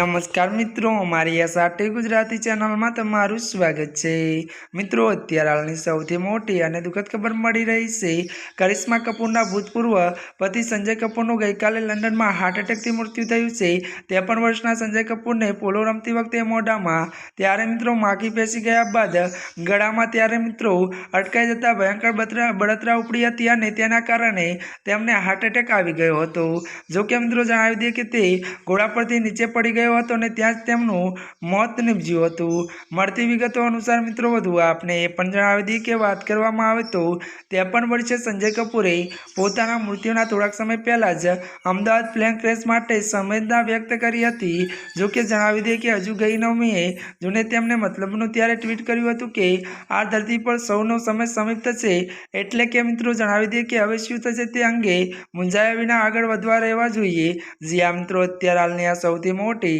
નમસ્કાર મિત્રો, અમારી એસઆરટી ગુજરાતી ચેનલમાં તમારું સ્વાગત છે. મિત્રો, અત્યારે હાલની સૌથી મોટી અને દુઃખદ ખબર મળી રહી છે. કરિશ્મા કપૂરના ભૂતપૂર્વ પતિ સંજય કપૂરનું ગઈકાલે લંડનમાં હાર્ટ એટેકથી મૃત્યુ થયું છે. ત્રેપન વર્ષના સંજય કપૂરને પોલો રમતી વખતે મોઢામાં. ત્યારે મિત્રો, માખી પેસી ગયા બાદ ગળામાં ત્યારે મિત્રો અટકાઈ જતા ભયંકર બળતરા ઉપડી હતી અને તેના કારણે તેમને હાર્ટ એટેક આવી ગયો હતો. જો કે મિત્રો, જણાવી દઈએ કે તે ઘોડા પરથી નીચે પડી ગયો હતો અને ત્યાં જ તેમનું મોત નીપજ્યું હતું. મળતી વિગતો અનુસાર મિત્રો, વધુ આપને એ પણ જણાવી દઈએ કે વાત કરવામાં આવે તો ત્રેપન વર્ષે સંજય કપૂરે. પોતાના મૃત્યુના થોડાક સમય પહેલાં જ અમદાવાદ પ્લેન ક્રેશ માટે સંવેદના વ્યક્ત કરી હતી. જો કે જણાવી દઈએ કે હજુ ગઈ નવમીએ જૂને તેમને મતલબનું ત્યારે ટ્વીટ કર્યું હતું કે, આ ધરતી પર સૌનો સમય સમીપ્ત થશે એટલે કે મિત્રો, જણાવી દઈએ કે હવે શું થશે તે અંગે મૂંઝાયા વિના આગળ વધવા રહેવા જોઈએ. જ્યાં મિત્રો, અત્યારે હાલની આ સૌથી મોટી